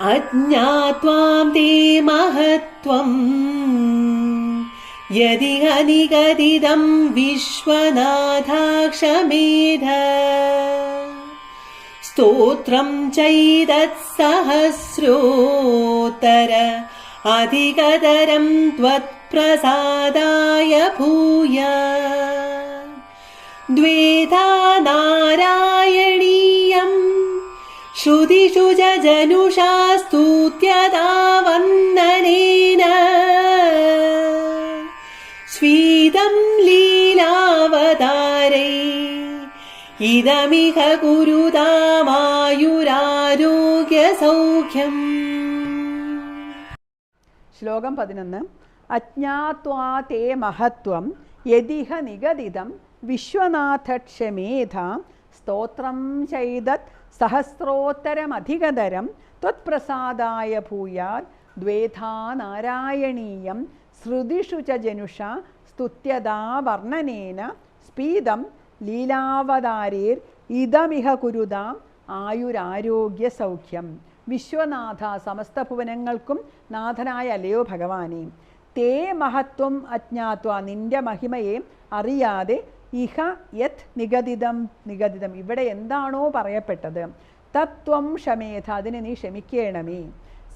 अज्ञात्वां ते महत्त्वम् यदि हनिगदिदं विश्वनाथाक्षमेध। स्तोत्रं चैदत्सहस्रोत्तर अधिकतरं त्वत्प्रसादाय भूय। द्वेधा नारायणीयम् श्रुतिषु च जनुषा स्तुत्यदा वन्दनेन स्वीदं लीलावतारै इदमिह कुरुतामायुरारोग्यसौख्यम् ശ്ലോകം പതിനൊന്ന് അജ്ഞാത്വാ തേ മഹത്വം യതിഹ നിഗദിതം വിശ്വനാഥക്ഷമേധ സ്തോത്രം ചെയ്തത് സഹസ്രോത്തരമധികതരം ത്വത്പ്രസാദായ ഭൂയാൽ ദ്വേധാ നാരായണീയം ശ്രുതിഷു ച ജനുഷ സ്തുത്യതാ വർണനേന സ്പീതം ലീലാവതാരേർ ഇതമിഹ കുരുതാം ആയുരാരോഗ്യ സൗഖ്യം. വിശ്വനാഥ സമസ്ത ഭുവനങ്ങൾക്കും നാഥനായ അല്ലയോ ഭഗവാനെ. തേ മഹത്വം അജ്ഞാത്വ നിന്റെ മഹിമയെ അറിയാതെ ഇഹ യത് നിഗതിതം നിഗതിതം ഇവിടെ എന്താണോ പറയപ്പെട്ടത്? തത്വം ക്ഷമേധ അതിനെ നീ ക്ഷമിക്കണമേ.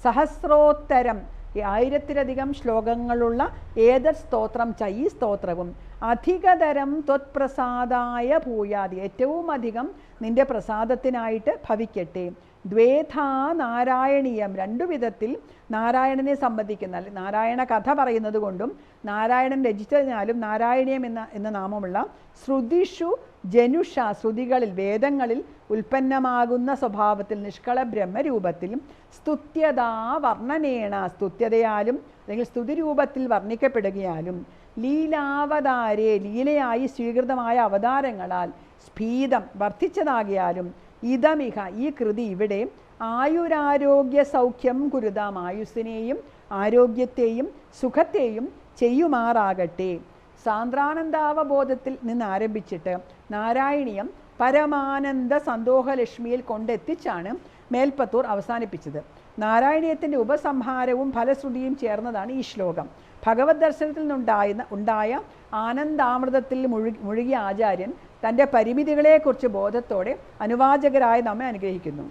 സഹസ്രോത്തരം ആയിരത്തിലധികം ശ്ലോകങ്ങളുള്ള ഏതത് സ്തോത്രം? ച ഈ സ്തോത്രവും. അധികതരം ത്വത്പ്രസാദായ ഭൂയാതി ഏറ്റവും അധികം നിന്റെ പ്രസാദത്തിനായിട്ട് ഭവിക്കട്ടെ. ദ്വേധാ നാരായണീയം. രണ്ടു വിധത്തിൽ നാരായണനെ സംബന്ധിക്കുന്ന നാരായണ കഥ പറയുന്നത് കൊണ്ടും നാരായണൻ രചിച്ചതിനാലും നാരായണീയം എന്ന എന്ന നാമമുള്ള ശ്രുതിഷു ജനുഷ ശ്രുതികളിൽ വേദങ്ങളിൽ ഉൽപ്പന്നമാകുന്ന സ്വഭാവത്തിൽ നിഷ്കള ബ്രഹ്മരൂപത്തിൽ സ്തുത്യതാ വർണനേണ സ്തുത്യതയാലും അല്ലെങ്കിൽ സ്തുതിരൂപത്തിൽ വർണിക്കപ്പെടുകയാലും ലീലാവതാരെ ലീലയായി സ്വീകൃതമായ അവതാരങ്ങളാൽ സ്ഫീതം വർദ്ധിച്ചതാകിയാലും ഇതമിഹ. ഈ കൃതി ഇവിടെ ആയുരാരോഗ്യ സൗഖ്യം കുരുതാം ആയുസ്സിനെയും ആരോഗ്യത്തെയും സുഖത്തെയും ചെയ്യുമാറാകട്ടെ. സാന്ദ്രാനന്ദാവബോധത്തിൽ നിന്ന് ആരംഭിച്ചിട്ട് നാരായണീയം പരമാനന്ദ സന്തോഹലക്ഷ്മിയിൽ കൊണ്ടെത്തിച്ചാണ് മേൽപ്പത്തൂർ അവസാനിപ്പിച്ചത്. നാരായണീയത്തിന്റെ ഉപസംഹാരവും ഫലശ്രുതിയും ചേർന്നതാണ് ഈ ശ്ലോകം. ഭഗവത് ദർശനത്തിൽ നിന്നുണ്ടായ ഉണ്ടായ ആനന്ദാമൃതത്തിൽ മുഴുകി മുഴുകിയ ആചാര്യൻ തന്റെ പരിമിതികളെക്കുറിച്ച് ബോധത്തോടെ അനുവാചകരായ നമ്മെ അനുഗ്രഹിക്കുന്നു.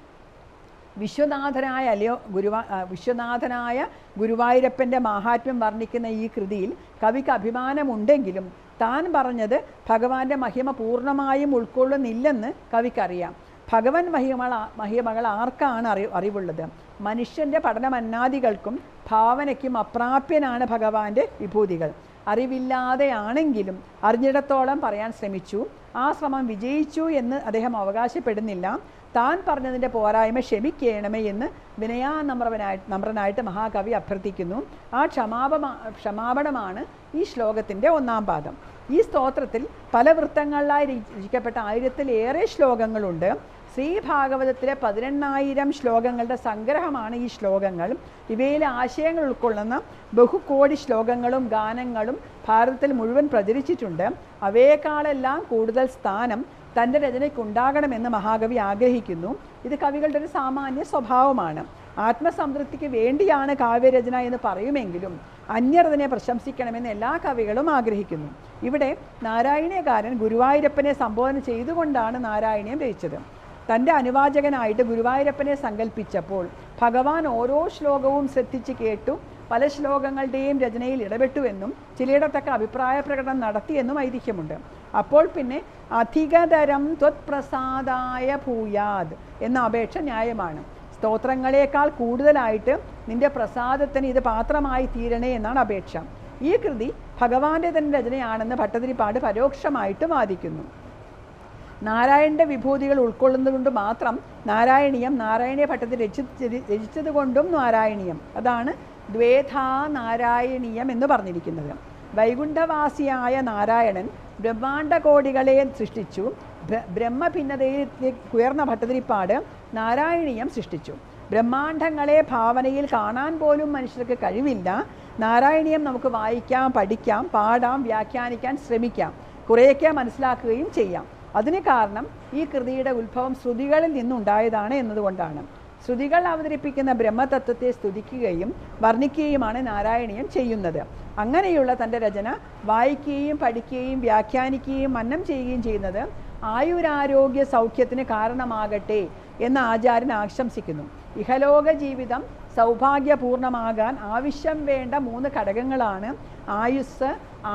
വിശ്വനാഥനായ അല്ലയോ ഗുരുവാ വിശ്വനാഥനായ ഗുരുവായൂരപ്പന്റെ മാഹാത്മ്യം വർണിക്കുന്ന ഈ കൃതിയിൽ കവിക്ക് അഭിമാനമുണ്ടെങ്കിലും താൻ പറഞ്ഞത് ഭഗവാന്റെ മഹിമ പൂർണമായും ഉൾക്കൊള്ളുന്നില്ലെന്ന് കവിക്കറിയാം. ഭഗവൻ മഹിമള മഹിമകൾ ആർക്കാണ് അറി അറിവുള്ളത്? മനുഷ്യന്റെ പഠനമന്നാദികൾക്കും ഭാവനയ്ക്കും അപ്രാപ്യനാണ് ഭഗവാന്റെ വിഭൂതികൾ. അറിവില്ലാതെയാണെങ്കിലും അറിഞ്ഞിടത്തോളം പറയാൻ ശ്രമിച്ചു. ആ ശ്രമം വിജയിച്ചു എന്ന് അദ്ദേഹം അവകാശപ്പെടുന്നില്ല. താൻ പറഞ്ഞതിന്റെ പോരായ്മ ക്ഷമിക്കണമേ എന്ന് വിനയാനമ്രവനായി നമ്രനായിട്ട് മഹാകവി അഭ്യർത്ഥിക്കുന്നു. ആ ക്ഷമാപമാ ക്ഷമാപണമാണ് ഈ ശ്ലോകത്തിന്റെ ഒന്നാം പാദം. ഈ സ്തോത്രത്തിൽ പല വൃത്തങ്ങളിലായി രചി- രചിക്കപ്പെട്ട ആയിരത്തിലേറെ ശ്ലോകങ്ങളുണ്ട്. ശ്രീ ഭാഗവതത്തിലെ പതിനെണ്ണായിരം ശ്ലോകങ്ങളുടെ സംഗ്രഹമാണ് ഈ ശ്ലോകങ്ങൾ. ഇവയിലെ ആശയങ്ങൾ ഉൾക്കൊള്ളുന്ന ബഹുകോടി ശ്ലോകങ്ങളും ഗാനങ്ങളും ഭാരതത്തിൽ മുഴുവൻ പ്രചരിച്ചിട്ടുണ്ട്. അവയേക്കാളെല്ലാം കൂടുതൽ സ്ഥാനം തന്റെ രചനയ്ക്കുണ്ടാകണമെന്ന് മഹാകവി ആഗ്രഹിക്കുന്നു. ഇത് കവികളുടെ ഒരു സാമാന്യ സ്വഭാവമാണ്. ആത്മസംതൃപ്തിക്ക് വേണ്ടിയാണ് കാവ്യരചന എന്ന് പറയുമെങ്കിലും അന്യർ അതിനെ പ്രശംസിക്കണമെന്ന് എല്ലാ കവികളും ആഗ്രഹിക്കുന്നു. ഇവിടെ നാരായണീയകാരൻ ഗുരുവായൂരപ്പനെ സംബോധന ചെയ്തുകൊണ്ടാണ് നാരായണീയം രചിച്ചത്. തന്റെ അനുവാചകനായിട്ട് ഗുരുവായൂരപ്പനെ സങ്കല്പിച്ചപ്പോൾ ഭഗവാൻ ഓരോ ശ്ലോകവും ശ്രദ്ധിച്ച് കേട്ടു. പല ശ്ലോകങ്ങളുടെയും രചനയിൽ ഇടപെട്ടുവെന്നും ചിലയിടത്തൊക്കെ അഭിപ്രായ പ്രകടനം നടത്തിയെന്നും ഐതിഹ്യമുണ്ട്. അപ്പോൾ പിന്നെ അധികതരം ത്വത്പ്രസാദായ ഭൂയാദ് എന്ന അപേക്ഷ ന്യായമാണ്. സ്തോത്രങ്ങളെക്കാൾ കൂടുതലായിട്ട് നിന്റെ പ്രസാദത്തിന് ഇത് പാത്രമായി തീരണേ എന്നാണ് അപേക്ഷ. ഈ കൃതി ഭഗവാന്റെ തന്നെ രചനയാണെന്ന് ഭട്ടതിരിപ്പാട് പരോക്ഷമായിട്ട് വാദിക്കുന്നു. നാരായണന്റെ വിഭൂതികൾ ഉൾക്കൊള്ളുന്നതുകൊണ്ട് മാത്രം നാരായണീയം നാരായണീയ ഭട്ടത്തിൽ രചിച്ച് രചിച്ചത് കൊണ്ടും നാരായണീയം. അതാണ് ദ്വേധാ നാരായണീയം എന്ന് പറഞ്ഞിരിക്കുന്നത്. വൈകുണ്ഠവാസിയായ നാരായണൻ ബ്രഹ്മാണ്ട കോടികളെ സൃഷ്ടിച്ചു ബ്രഹ്മ ബ്രഹ്മഭിന്നതയിലേക്ക് ഉയർന്ന ഭട്ടതിരിപ്പാട് നാരായണീയം സൃഷ്ടിച്ചു. ബ്രഹ്മാണ്ഡങ്ങളെ ഭാവനയിൽ കാണാൻ പോലും മനുഷ്യർക്ക് കഴിവില്ല. നാരായണീയം നമുക്ക് വായിക്കാം പഠിക്കാം പാടാം വ്യാഖ്യാനിക്കാൻ ശ്രമിക്കാം. കുറേയൊക്കെ മനസ്സിലാക്കുകയും ചെയ്യാം. അതിന് കാരണം ഈ കൃതിയുടെ ഉത്ഭവം ശ്രുതികളിൽ നിന്നുണ്ടായതാണ് എന്നതുകൊണ്ടാണ്. ശ്രുതികൾ അവതരിപ്പിക്കുന്ന ബ്രഹ്മതത്വത്തെ സ്തുതിക്കുകയും വർണിക്കുകയുമാണ് നാരായണീയൻ ചെയ്യുന്നത്. അങ്ങനെയുള്ള തന്റെ രചന വായിക്കുകയും പഠിക്കുകയും വ്യാഖ്യാനിക്കുകയും മന്നം ചെയ്യുകയും ചെയ്യുന്നത് ആയുരാരോഗ്യ സൗഖ്യത്തിന് കാരണമാകട്ടെ എന്ന് ആചാര്യൻ ആശംസിക്കുന്നു. ഇഹലോക ജീവിതം സൗഭാഗ്യപൂർണമാകാൻ ആവശ്യം വേണ്ട മൂന്ന് ഘടകങ്ങളാണ് ആയുസ്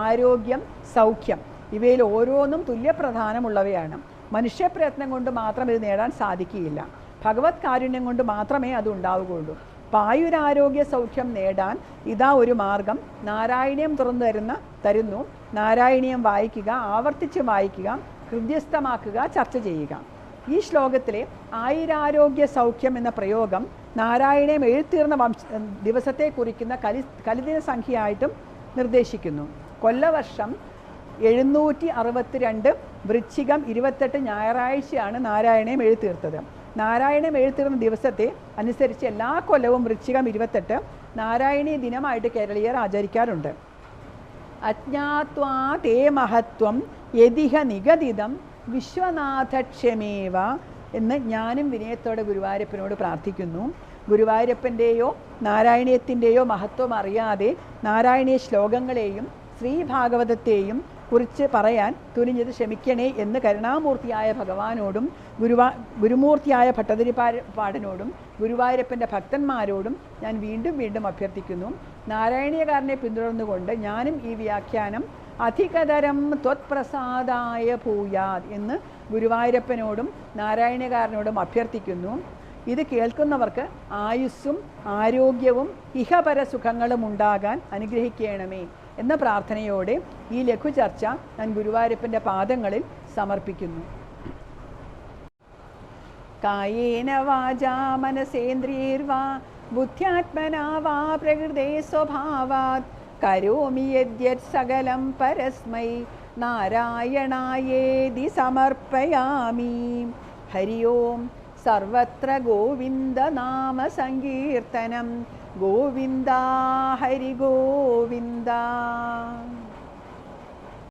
ആരോഗ്യം സൗഖ്യം. ഇവയിൽ ഓരോന്നും തുല്യപ്രധാനമുള്ളവയാണ്. മനുഷ്യപ്രയത്നം കൊണ്ട് മാത്രം ഇത് നേടാൻ സാധിക്കുകയില്ല. ഭഗവത് കാരുണ്യം കൊണ്ട് മാത്രമേ അത് ഉണ്ടാവുകയുള്ളൂ. പായുരാരോഗ്യ സൗഖ്യം നേടാൻ ഇതാ ഒരു മാർഗം. നാരായണീയം തുറന്നു തരുന്ന തരുന്നു. നാരായണീയം വായിക്കുക ആവർത്തിച്ച് വായിക്കുക ഹൃദ്യസ്ഥമാക്കുക ചർച്ച ചെയ്യുക. ഈ ശ്ലോകത്തിലെ ആയുരാരോഗ്യ സൗഖ്യം എന്ന പ്രയോഗം നാരായണീയം എഴുത്തീർന്ന വംശ ദിവസത്തെ കുറിക്കുന്ന കലി കലിദിന സംഖ്യയായിട്ടും നിർദ്ദേശിക്കുന്നു. കൊല്ലവർഷം എഴുന്നൂറ്റി അറുപത്തിരണ്ട് വൃശ്ചികം ഇരുപത്തെട്ട് ഞായറാഴ്ചയാണ് നാരായണയും എഴുത്തീർത്തത് നാരായണം എഴുത്തീർന്ന ദിവസത്തെ അനുസരിച്ച് എല്ലാ കൊല്ലവും വൃശ്ചികം ഇരുപത്തെട്ട് നാരായണീയ ദിനമായിട്ട് കേരളീയർ ആചരിക്കാറുണ്ട്. അജ്ഞാത്വാ തേ മഹത്വം യതിഹ നിഗതിതം വിശ്വനാഥക്ഷമേവ എന്ന് ഞാനും വിനയത്തോടെ ഗുരുവായൂരപ്പനോട് പ്രാർത്ഥിക്കുന്നു. ഗുരുവായൂരപ്പന്റെയോ നാരായണീയത്തിന്റെയോ മഹത്വം അറിയാതെ നാരായണീയ ശ്ലോകങ്ങളെയും ശ്രീഭാഗവതത്തെയും കുറിച്ച് പറയാൻ തുനിഞ്ഞത് ക്ഷമിക്കണേ എന്ന് കരുണാമൂർത്തിയായ ഭഗവാനോടും ഗുരുവാ ഗുരുമൂർത്തിയായ ഭട്ടതിരിപ്പാടനോടും ഗുരുവായൂരപ്പന്റെ ഭക്തന്മാരോടും ഞാൻ വീണ്ടും വീണ്ടും അഭ്യർത്ഥിക്കുന്നു. നാരായണീയകാരനെ പിന്തുടർന്നുകൊണ്ട് ഞാനും ഈ വ്യാഖ്യാനം അധികതരം ത്വത്പ്രസാദായ ഭൂയാത് എന്ന് ഗുരുവായൂരപ്പനോടും നാരായണകാരനോടും അഭ്യർത്ഥിക്കുന്നു. ഇത് കേൾക്കുന്നവർക്ക് ആയുസ്സും ആരോഗ്യവും ഇഹപര സുഖങ്ങളും ഉണ്ടാകാൻ അനുഗ്രഹിക്കണമേ. എന്ന പ്രാർത്ഥനയോടെ ഈ ലഘു ചർച്ച ഞാൻ ഗുരുവായൂരപ്പന്റെ പാദങ്ങളിൽ സമർപ്പിക്കുന്നു. കായേന വാചാ മനസേന്ദ്രിയർവാ ബുദ്ധ്യാത്മനാ വാ പ്രകൃതേ സ്വഭാവാത്. കരോമി യദ്യത് സകലം പരസ്മൈ നാരായണായേതി സമർപ്പയാമി. ഹരി ഓം സർവത്ര ഗോവിന്ദ നാമ സങ്കീർത്തനം. ഗോവിന്ദ ഹരി ഗോവിന്ദ.